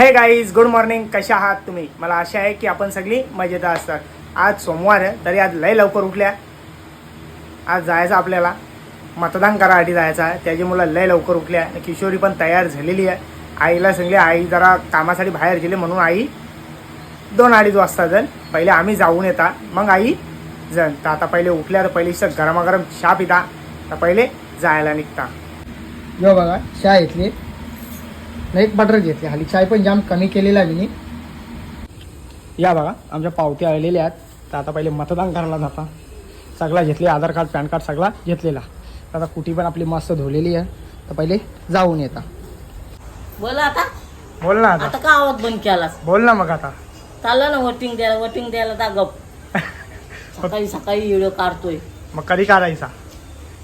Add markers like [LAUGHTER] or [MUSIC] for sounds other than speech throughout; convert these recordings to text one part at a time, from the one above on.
हे guys good morning कशा आहात तुम्ही? मला आशा आहे की आपण सगळी मजेदार असतात. आज सोमवार आहे तरी आज लय लवकर उठल्या. आज जायचं आपल्याला. मतदान करायसाठी जायचं आहे. त्याची मुलं लय लवकर उठल्या. आणि किशोरी पण तयार झालेली आहे. आईला सांगले आई जरा कामासाठी बाहेर गेली म्हणून आई दोन अडीच वाजता जण पहिले आम्ही जाऊन येता. मग आई जण तर आता पहिले उठल्या तर पहिले गरमागरम चहा पिता. तर पहिले जायला निघता. यो बघा चहा घेतली. नाही एक बटर घेतली. खाली चाय पण जाम कमी केलेला आहे मी या बघा आमच्या पावत्या आलेल्या आहेत. तर आता पहिले मतदान करायला जाता. सगळा घेतले आधार कार्ड पॅन कार्ड सगळा घेतलेला. तर आता कुठी पण आपली मस्त धुलेली आहे. तर पहिले जाऊन येता. बोला आता. बोल ना आता. आता का आवाज बंद केलास? बोल ना मग आता. चाललं ना वोटिंग द्यायला वोटिंग द्यायला जा गप. [LAUGHS] सकाळी सकाळी व्हिडिओ काढतोय. मग कधी काढायचा?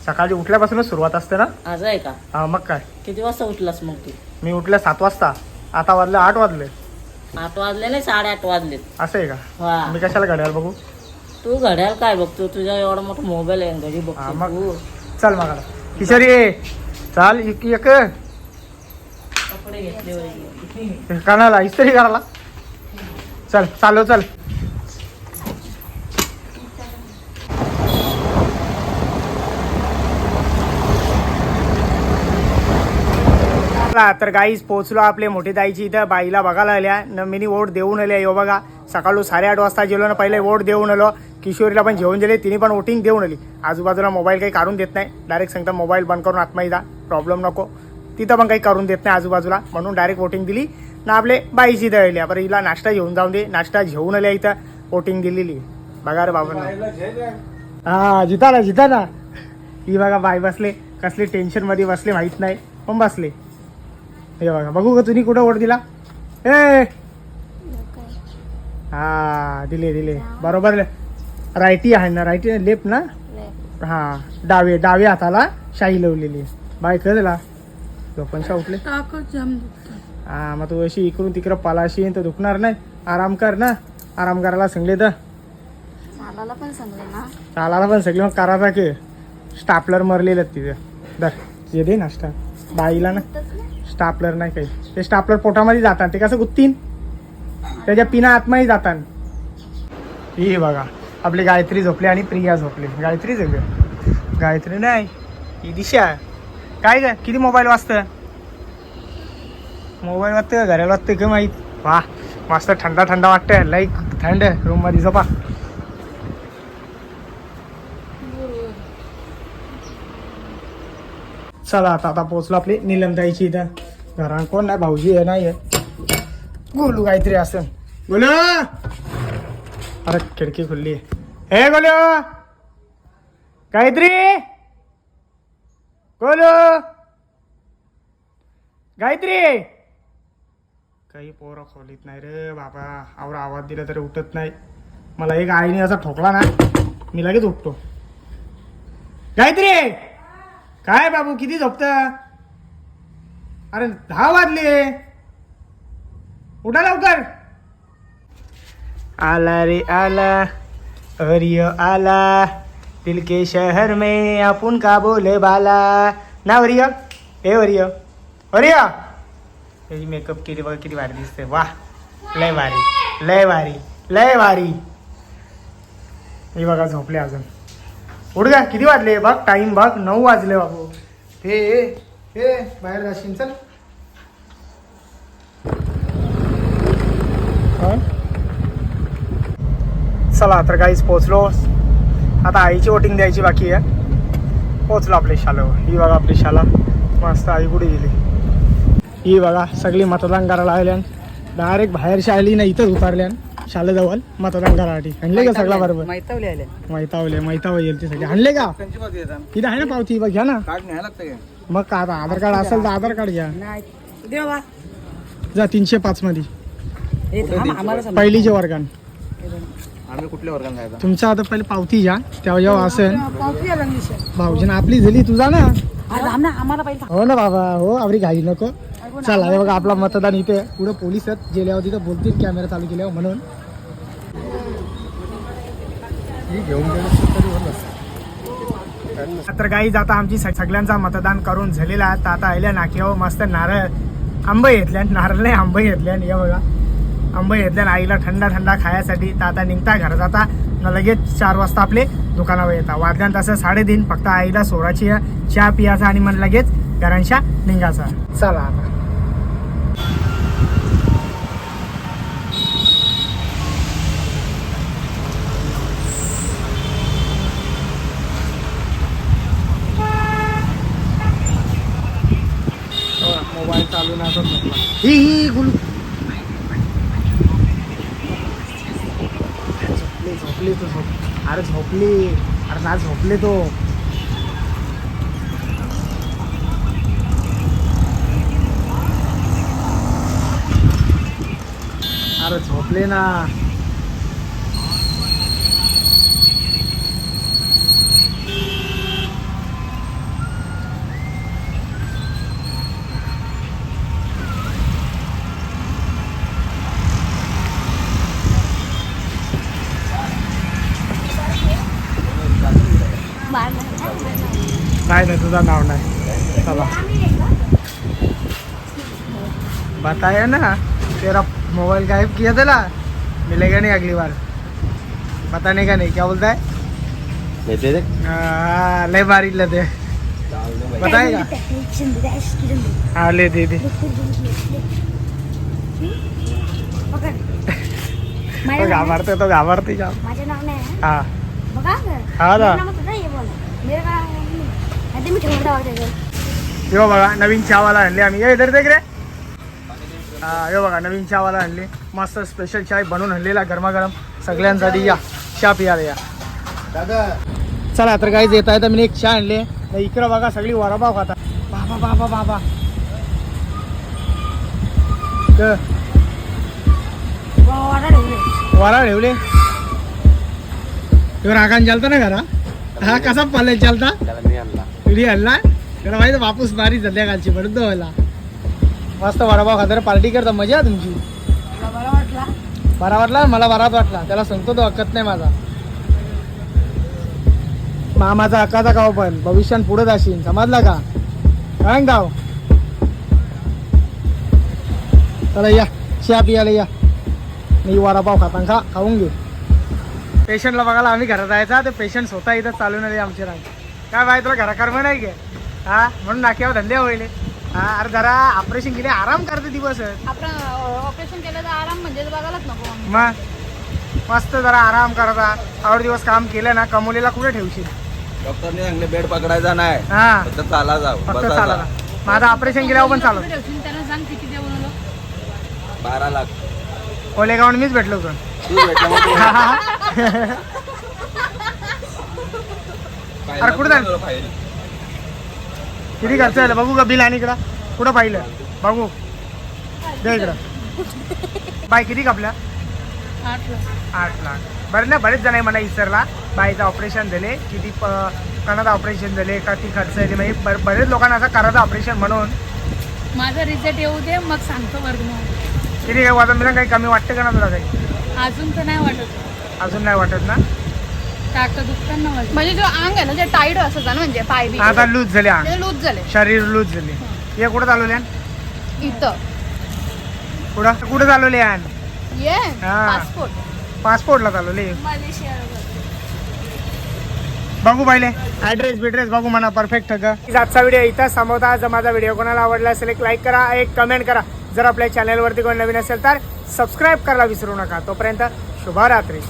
सकाळी उठल्यापासूनच सुरुवात असते ना? आज आहे का? हा मग काय? किती वाजता उठलास मग तू? मी उठले सात वाजता. आता वाजले आठ वाजले. आठ वाजले नाही साडेआठ वाजलेत. असं आहे का? हा. मी कशाला घड्याळ बघू? तू घड्याळ काय बघतो? तुझा एवढा मोठा मोबाईल आहे घरी हा, बघतो मग. तू. चल मग आता. किशोरी चाल एक एक. कपडे घेतले वगैरे. कानाला इस्त्री करायला. चल चालू चल. चला, तर गाईच पोहोचलो आपले मोठी ताईची इथं. बाईला बघायला आल्या. न मिनी वोट देऊन आले यो बघा. सकाळू साडेआठ वाजता गेलो ना पहिले वोट देऊन आलो. किशोरीला पण जेवण दिले तिने पण वोटिंग देऊन आली. आजूबाजूला मोबाईल काही काढून देत नाही. डायरेक्ट सांगता मोबाईल बंद करून आत्माही जा. प्रॉब्लेम नको. तिथं पण काही करून देत नाही आजूबाजूला. म्हणून डायरेक्ट वोटिंग दिली. ना आपले बाईची दळली आपण हिला नाश्ता घेऊन जाऊन दे. नाश्ता घेऊन आल्या इथं. वोटिंग दिलेली. बघा रे बाबा हा जिता ना जिता ना. ही बघा बाई बसले. कसले टेन्शनमध्ये बसले माहीत नाही. पण बसले. हे बघा बघू का तुम्ही कुठं वोट दिला? ए! हा दिले दिले. बरोबर रायटी आहे ना रायटी लेफ्ट ना? हा डावे डावे हाताला शाई लावलेली बाय कळला पण उठले हा मग तू अशी इकडून तिकडं पालाशी तर दुखणार नाही. आराम कर ना. आराम करायला सांगले तर. चालायला पण सांगले ना. चालायला पण सगळे मग करायचा की. स्टापलर मरलेलं तिथे. दर ये दे नाश्ता. बाईला ना. स्टापलर नाही काही. ते स्टापलर पोटामध्ये जातात ते कसं गुत्तीन? त्याच्या पिना आतमध्ये जातात. ही बघा आपली गायत्री झोपली आणि प्रिया झोपली. गायत्री झोपली गायत्री नाही ही दिशा. काय गं किती मोबाईल वाजतं? मोबाईल वाजतं का? घराला वाचतं का माहीत? वा मस्त थंडा थंडा वाटतंय. लाईक थंड रूममध्ये. झोपा. चला आता आता पोचलो आपली निलमताईची इथं. घरान कोण नाही भाऊजी आहे नाही आहे गोलू काहीतरी असं गोलू! अरे खिडकी खुल्ली. हे गोलू! गायत्री! गोलू! गायत्री! काही पोरं खोलीत नाही रे बाबा. आवर आवाज दिला तरी उठत नाही. मला एक आईने असा ठोकला ना मी लगेच उठतो. गायत्री! काय बाबू किती झोपतं? अरे दहा वाजले. उठा लवकर. आला रे आला अरिय आला. दिल के शहर में आपण का बोले बाला. ना वरिय हे वरिय वरिय त्याची मेकअप केली बघा किती भारी दिसते. वा लय भारी लय भारी लय भारी. हे बघा झोपले अजून. उठ किती वाजले? बघ टाइम बघ नऊ वाजले बाबू. हे हे, हे बाहेर जाशील चल. हा? चला तर काहीच पोचलो आता आईची वोटिंग द्यायची बाकी आहे. पोचलो आपली शाला ही बघा आपली शाला मस्त आई कुठे गेली? ही बघा सगळी मतदान करायला आल्यान डायरेक्ट बाहेर शाळी ना इथंच उतारल्यान शाळेजवळ मतदान करायसाठी. आणले का सगळा बरोबर? मैतावले आले. मैतावले मैताव येईल ते सगळे. आणले का? इथं आहे ना पावती बघ घ्या ना. मग का आता आधार कार्ड असेल तर आधार कार्ड घ्या. देवा. जा तीनशे पाच मध्ये. हे थांब, आम्हाला समज- पहिलीचे वर्गान आम्ही कुठल्या वर्गात जायचा? तुमचं आता पहिले पावती घ्या. तेव्हा जेव्हा असेल. भाऊजीनं आपली झाली तुझा ना. हा, थांब ना, आम्हाला पाहिजे हो ना बाबा हो आवरी घाई नको. चला हे बघा आपला मतदान इथे. पुढे पोलीस आहेत गेल्यावर तिथं बोलतील कॅमेरा चालू केल्यावर म्हणून. तर काही आता आमची सग- सगळ्यांचा मतदान करून झालेला आहे. आता आयल्या नाक्यावर हो, मस्त नारळ आंबे घेतल्या नारळ नाही आंबे घेतल्या हे बघा. आंबे घेतल्या आईला थंडा थंडा खायसाठी आता निघता घरात. आता न लगेच चार वाजता आपले दुकानावर येतात. वाजल्यान तसं साडेतीन फक्त आईला सोराची चहा पियाचा आणि मग लगेच घरांच्या निघायचा चला आता मोबाईल चालू नाही असं म्हटलं. ही ही गुलू झोपली झोपली तो झोप अरे झोपली अरे ना झोपले तो अरे झोपले ना. नाही नाही तुझं नाव नाही. चला. बताया ना तेरा मोबाइल गायब किया था ना मिलेगा नहीं अगली बार. बताने का नहीं क्या बोलता है? लेते हाँ, ले बारी लेते बताएगा हाँ ले दे दे. तो घाबरते तो घाबरते जाम माझं नाव नाही हा. बघा हा ना। नाव होतं हे बोल मेरे का नाही मी ठेवून ठेवते यो बघा नवीन चहावाला आणले आम्ही. ये इधर देख रे. हा यो बघा नवीन चहावाला आणले. मस्त स्पेशल चाय बनवून आणलेला गरमागरम. सगळ्यांसाठी या. चहा पियाला या. दादा चला तर काही येत आहे तर मी एक चहा आणले. तर इकडं बघा सगळी वडापाव खाता. बाबा बाबा बाबा. तर ऑर्डर ठेवले. वरा ठेवले. तो रागान चालता ना घरा. हा कसा पाले चालता? त्याला मी आणला. पिढी हल्ला त्याला माहिती वापूस मारी संध्याकाळची म्हणून तो व्हायला मस्त वडापाव खाता पार्टी करता मजा तुमची. वाटला बरा वाटला? मला बराच वाटला. त्याला सांगतो तो हक्कत नाही माझा. मामाचा हक्काचा गाव पण. भविष्यात पुढे जाशील. समजला का? काय गाव चला या. शा पियाला या. मी वडापाव खाता खा खाऊन घे. पेशंटला बघायला आम्ही घरात जायचा. ते पेशंट स्वतः इथं चालून आले आमचे रांग. काय बाय तुला घरा कर्म नाही घे हा? म्हणून नाक्यावर धंदे होईल. हा? अरे जरा ऑपरेशन केले आराम करते दिवस ऑपरेशन केलं तर आराम म्हणजे बघायलाच नको मग. मस्त जरा आराम करता आठ दिवस काम केलं ना कमवलेला कुठे ठेवशील? डॉक्टरने सांगले बेड पकडायचा नाही. हा. फक्त चाला जाऊ फक्त. चालला माझं ऑपरेशन केल्यावर पण चालू. त्यांना सांग किती दे बनवलं बारा लाख. ओलेगावून मीच भेटलो होतो. तू भेटला मग [LAUGHS] तू- [LAUGHS] अरे कुठं. किती खर्च झालं बघू का बिल आणि इकडं. कुठं पाहिलं? बघू. दे इकडं. बाय किती कापल्या? आठ लाख. बरं ना बरेच जण आहे मला इसरला. बाईचं ऑपरेशन झाले किती प कणाचं ऑपरेशन झाले का ती खर्च झाली म्हणजे बर- बरेच लोकांना असं करायचं ऑपरेशन म्हणून. माझा रिझल्ट येऊ दे मग सांगतो वर्ग किती काही वजन बिजन काही कमी वाटतं का ना तुला काही? अजून तर नाही वाटत. अजून नाही वाटत ना? म्हणजे जो अंग आहे ना जे टाईट असत ना म्हणजे पाय बी आता लूज झाले अंग. ते लूज झाले. शरीर लूज झाले. हे. कुठं चालवले? इथं. कुठं? कुठं चालवले यान? ये हा. पासपोर्ट पासपोर्टला चालवले. बघू पाहिले. ऍड्रेस बिड्रेस बघू म्हणा परफेक्ट का? आजचा व्हिडिओ इथं संपवता जर माझा व्हिडिओ कोणाला आवडला असेल एक लाईक करा एक कमेंट करा. जर आपल्या चॅनलवरती कोण नवीन असेल तर सबस्क्राईब करायला विसरू नका. तोपर्यंत शुभरात्री.